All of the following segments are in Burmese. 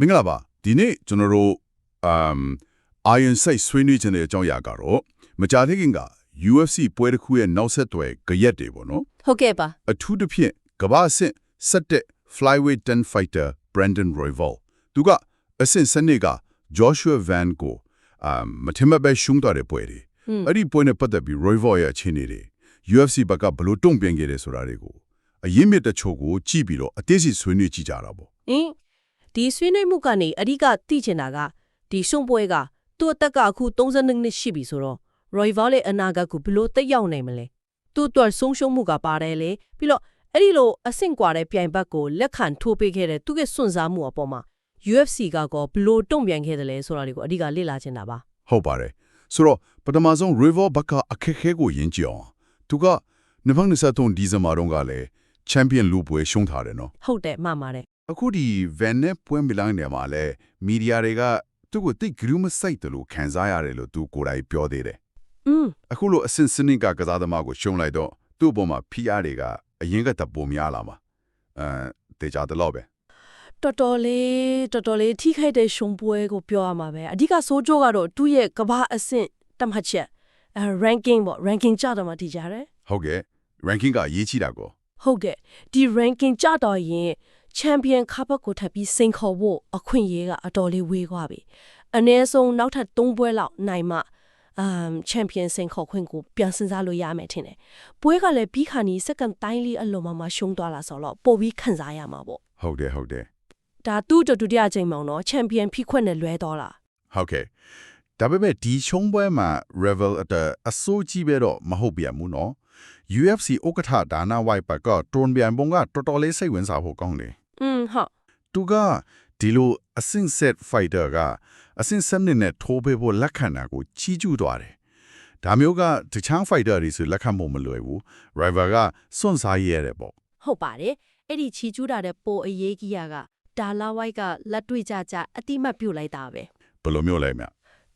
မင်္ဂလာပါဒီနေ့ကျွန်တော်တို့အမ် Iron Sight ဆွေးနွေးခြင်းတဲ့အကြောင်းအရာကတော့မကြာသေးခင်က UFC ပွဲတစ်ခုရဲ့နောက်ဆက်တွဲကြရက်တွေပေါ့နော်ဟုတ်ကဲ့ပါအထူးသဖြင့်ကမ္ဘာအဆင့်ဆက်တဲ့ flyweight 10 fighter Brandon Royval သူကအဆင့်စနစ်က Joshua Van ကိုအမ်မထင်မှတ်ပဲရှုံးသွားတဲ့ပွဲတွေอืมအဲ့ဒီပွဲနဲ့ပတ်သက်ပြီး Royval ရဲ့အခြေအနေတွေ UFC ဘက်ကဘယ်လိုတုံ့ပြန်ခဲ့တယ်ဆိုတာတွေကိုအရင်မြစ်တချို့ကိုကြည့်ပြီးတော့အသေးစိတ်ဆွေးနွေးကြည့်ကြတာပေါ့အင်း ဒီဆွေးနွေးမှုကနေအဓိကသိချင်တာကဒီရှုံပွဲကသူ့အသက်ကအခု32နှစ်ရှိပြီဆိုတော့ Roy Val ရဲ့အနာဂတ်ကိုဘယ်လို့တက်ရောက်နိုင်မလဲသူ့အတွက်ဆုံးရှုံးမှုကပါတယ်လေပြီးတော့အဲ့ဒီလိုအဆင့်ကွာတဲ့ပြိုင်ဘက်ကိုလက်ခံထိုးပေးခဲ့တဲ့သူ့ရဲ့စွန့်စားမှုအပေါ်မှာ UFC ကကောဘယ်လို့တုံ့ပြန်ခဲ့တယ်လဲဆိုတာတွေကိုအဓိကလေ့လာချင်တာပါဟုတ်ပါတယ်ဆိုတော့ပထမဆုံး River ဘက်ကအခက်အခဲကိုယဉ်ကြည့်အောင်သူက2023ဒီဇင်ဘာတုန်းကလည်း Champion လူပွဲရှုံးထားတယ်နော်ဟုတ်တယ်မှန်ပါတယ် အခုဒီ Van နဲ့ပွဲမီလိုင်းနယ်မှာလည်းမီဒီယာတွေကသူ့ကိုတိတ်ဂရုမစိုက်တယ်လို့ခံစားရတယ်လို့သူကိုယ်တိုင်ပြောသေးတယ်อืมအခုလိုအစင်စနစ်ကကစားသမားကိုရှုံးလိုက်တော့သူ့အပေါ်မှာ PR တွေကအရင်ကတပုံများလာမှာအဲတေချာတယ်လို့ပဲတော်တော်လေးတော်တော်လေးထိခိုက်တဲ့ရှုံပွဲကိုပြောရမှာပဲအဓိကဆိုးကျိုးကတော့သူ့ရဲ့ကဘာအဆင့်တတ်မှတ်ချက်အဲ ranking ပေါ့ ranking ကြတော့မှတည်ကြတယ်ဟုတ်ကဲ့ ranking ကအရေးကြီးတာကိုဟုတ်ကဲ့ဒီ ranking ကြတော့ရင် champion ခါဘက်ကိုထပ်ပြီးစိန်ခေါ်ဖို့အခွင့်အရေးကအတော်လေးဝေးသွားပြီအနည်းဆုံးနောက်ထပ်၃ပွဲလောက်နိုင်မှအမ် champion စိန်ခေါ်ခွင့်ကိုပြန်စဉ်းစားလို့ရမယ်ထင်တယ်ပွဲကလည်းပြီးခါနီစက္ကန့်တိုင်းလေးအလုံးမမရှုံးသွားလာဆိုတော့ပို့ပြီးခံစားရမှာပေါ့ဟုတ်တယ်ဟုတ်တယ်ဒါသူ့တို့ဒုတိယချိန်မောင်တော့ champion ဖိခွက်နဲ့လွဲတော့လာဟုတ်ကဲ့ဒါပေမဲ့ဒီချုံပွဲမှာ Revel အတအစိုးကြီးပဲတော့မဟုတ်ပြန်ဘူးနော် UFC ဥက္ကဋ္ဌဒါနာဝိုက်ဘကတွန်ပြန်ပုံကတော်တော်လေးစိတ်ဝင်စားဖို့ကောင်းတယ် อืมဟုတ်သူကဒီလိုအဆင့် set fighter ကအဆင့်7နဲ့ထိုးပေးဖို့လက်ခံတာကိုချီးကျူးသွားတယ်ဒါမျိုးကတခြား fighter တွေဆိုလက်ခံဖို့မလွယ်ဘူး rival ကစွန့်စားရရတယ်ပေါ့ဟုတ်ပါတယ်အဲ့ဒီချီကျူးတာတဲ့ပိုအရေးကြီးရကဒါလာဝိုက်ကလက်တွေ့ကြကြအတိမတ်ပြုတ်လိုက်တာပဲဘယ်လိုမျိုးလဲမြ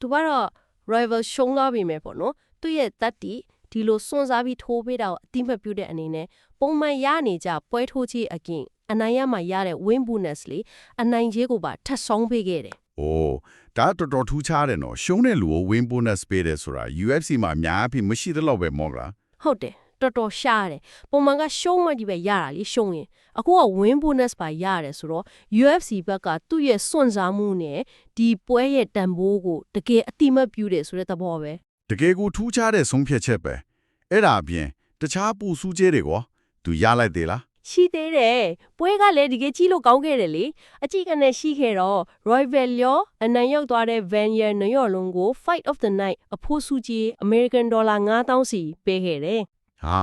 သူကတော့ rival ရှုံးသွားပြီမယ်ပေါ့နော်သူ့ရဲ့တက်တီဒီလိုစွန့်စားပြီးထိုးပေးတာကိုအတိမတ်ပြုတ်တဲ့အနေနဲ့ပုံမှန်ရနေကြပွဲထိုးချေအကင်အနိုင်ရမှာရတဲ့ win bonus လေအနိုင်ချေကိုပါထပ်ဆောင်ပေးခဲ့တယ်အိုးဒါတော်တော်ထူးခြားတယ်နော်ရှုံးတဲ့လူကို win bonus ပေးတယ်ဆိုတာ UFC မှာအများအပြားမရှိသလောက်ပဲမော်ကလားဟုတ်တယ်တော်တော်ရှားတယ်ပုံမှန်ကရှုံးမှကြီးပဲရတာလေရှုံးရင်အခုက win bonus ပါရတယ်ဆိုတော့ UFC ဘက်ကသူ့ရဲ့စွန့်စားမှုနဲ့ဒီပွဲရဲ့တန်ဖိုးကိုတကယ်အတိမတ်ပြုတယ်ဆိုတဲ့သဘောပဲတကယ်ကိုထူးခြားတဲ့ဆုံးဖြတ်ချက်ပဲအဲ့ဒါအပြင်တခြားပူစူးကျဲတွေကွာသူရလိုက်သေးလား ရှိသေးတယ်ပွဲကလည်းတကယ်ကြီးလို့ကောင်းခဲ့တယ်လေအကြည့်ကနေရှိခဲ့တော့ Roy Valio အနိုင်ရောက်သွားတဲ့ Vanier နရော်လုံးကို Fight of the Night အဖို့စုကြီး American Dollar 9000စီပေးခဲ့တယ်ဟာ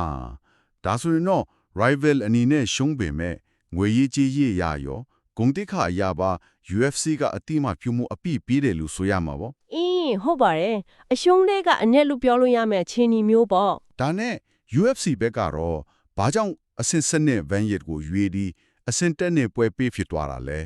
ဒါဆိုရင်တော့ rival အနေနဲ့ရှုံးပေမဲ့ငွေရေးကြေးရေးရရောဂုံတိခအရာပါ UFC ကအတိအမပြုမှုအပြည့်ပေးတယ်လို့ဆိုရမှာပေါ့အင်းဟုတ်ပါတယ်အရှုံးလေးကအနဲ့လို့ပြောလို့ရမယ်အချင်းဒီမျိုးပေါ့ဒါနဲ့ UFC ဘက်ကတော့ဘာကြောင့် အဆင့်စနစ် van yet ကိုရွေးပြီးအဆင့်တက်နေပွဲပေးဖြစ်သွားတာလဲ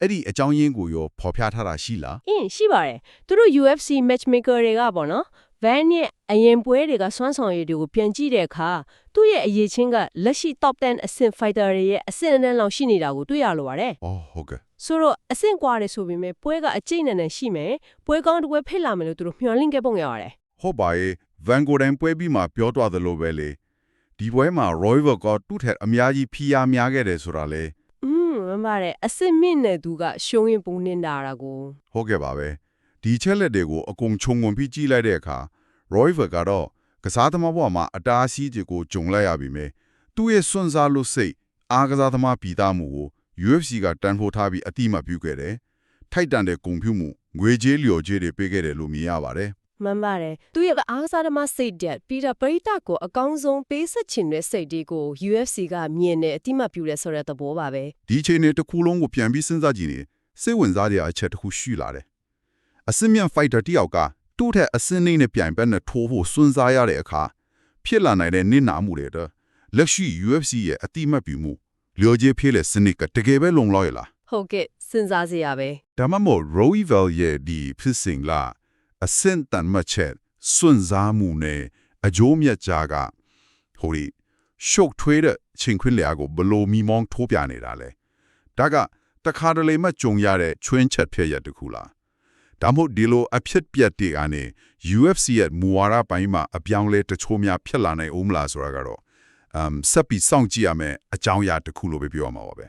အဲ့ဒီအကြောင်းရင်းကိုရောဖော်ပြထားတာရှိလားအင်းရှိပါတယ်သူတို့ UFC matchmaker တွေကပေါ့နော် Van ရဲ့အရင်ပွဲတွေကစွမ်းဆောင်ရည်တွေကိုပြန်ကြည့်တဲ့အခါသူ့ရဲ့အရေးချင်းကလက်ရှိ top 10အဆင့် fighter တွေရဲ့အဆင့်အတန်းလောက်ရှိနေတာကိုတွေ့ရလိုပါတယ်အော်ဟုတ်ကဲ့ဆိုတော့အဆင့်ကွာတယ်ဆိုပေမဲ့ပွဲကအကျိတ်နဲ့နဲ့ရှိမယ်ပွဲကောင်းတစ်ပွဲဖိတ်လာမယ်လို့သူတို့မျှော်လင့်ခဲ့ပုံရပါတယ်ဟုတ်ပါရဲ့ van gogh ပွဲပြီးမှပြောသွားသလိုပဲလေ ဒီပွဲမှာ royal ကတူးထက်အများကြီးဖိအားများခဲ့တယ်ဆိုတာလေอืมမှန်ပါတယ်အဆင့်မြင့်တဲ့သူကရှုံးရင်ပုံနေတာတာကိုဟုတ်ကဲ့ပါပဲဒီချက်လက်တွေကိုအကုန်ခြုံငုံပြီးကြည့်လိုက်တဲ့အခါ royal ကတော့ကစားသမားဘဝမှာအတားအဆီးတွေကိုဂျုံလိုက်ရပြီမယ်သူ့ရဲ့စွန့်စားလို့စိတ်အားကစားသမားပြည်သားမှုကို UFC ကတန်ဖိုးထားပြီးအတိအမတ်ပြုခဲ့တယ်ထိုက်တန်တဲ့ဂုံပြုမှုငွေကြေးလျော်ကြေးတွေပေးခဲ့တယ်လို့မြင်ရပါတယ် မှန်ပါတယ်သူရဲ့အားကစားသမားစိတ်ဓာတ်ပြီးတော့ပရိသတ်ကိုအကောင်းဆုံးပေးဆက်ချင်တဲ့စိတ်တွေကို UFC ကမြင်တယ်အတိမတ်ပြုတယ်ဆိုတဲ့သဘောပါပဲဒီအချိန်နဲ့တစ်ခုလုံးကိုပြန်ပြီးစဉ်းစားကြည့်နေစိတ်ဝင်စားတဲ့အချက်တစ်ခုရှိလာတယ်အစင်မြန် fighter တယောက်ကတူးတဲ့အစင်းနေနဲ့ပြိုင်ဘက်နဲ့ထိုးဖို့စွန့်စားရတဲ့အခါဖြစ်လာနိုင်တဲ့နစ်နာမှုတွေတော့လက်ရှိ UFC ရဲ့အတိအမတ်ပြုမှုလျော်ကြေးဖြစ်တဲ့စနစ်ကတကယ်ပဲလုံလောက်ရလားဟုတ်ကဲ့စဉ်းစားစရာပဲဒါမှမဟုတ် Royval ရဲ့ဒီဖြစ်စဉ်လား အစင်တန်မချက်စွန့်စားမှုနဲ့အကျိုးမြတ်ကြားကဟိုဒီရှုပ်ထွေးတဲ့ချိန်ခွင်လျာကိုဘယ်လိုမီမောင်းထိုးပြနေတာလဲဒါကတတခါတလေမှကြုံရတဲ့ချွင်းချက်ဖြစ်ရတစ်ခုလားဒါမှမဟုတ်ဒီလိုအဖြစ်ပြက်တွေကနေ UFC ရဲ့မူဝါဒပိုင်းမှာအပြောင်းလဲတချို့များဖြစ်လာနိုင်ဦးမလားဆိုတာကတော့အမ်ဆက်ပြီးစောင့်ကြည့်ရမယ်အကြောင်းအရာတစ်ခုလို့ပဲပြောရမှာပါပဲ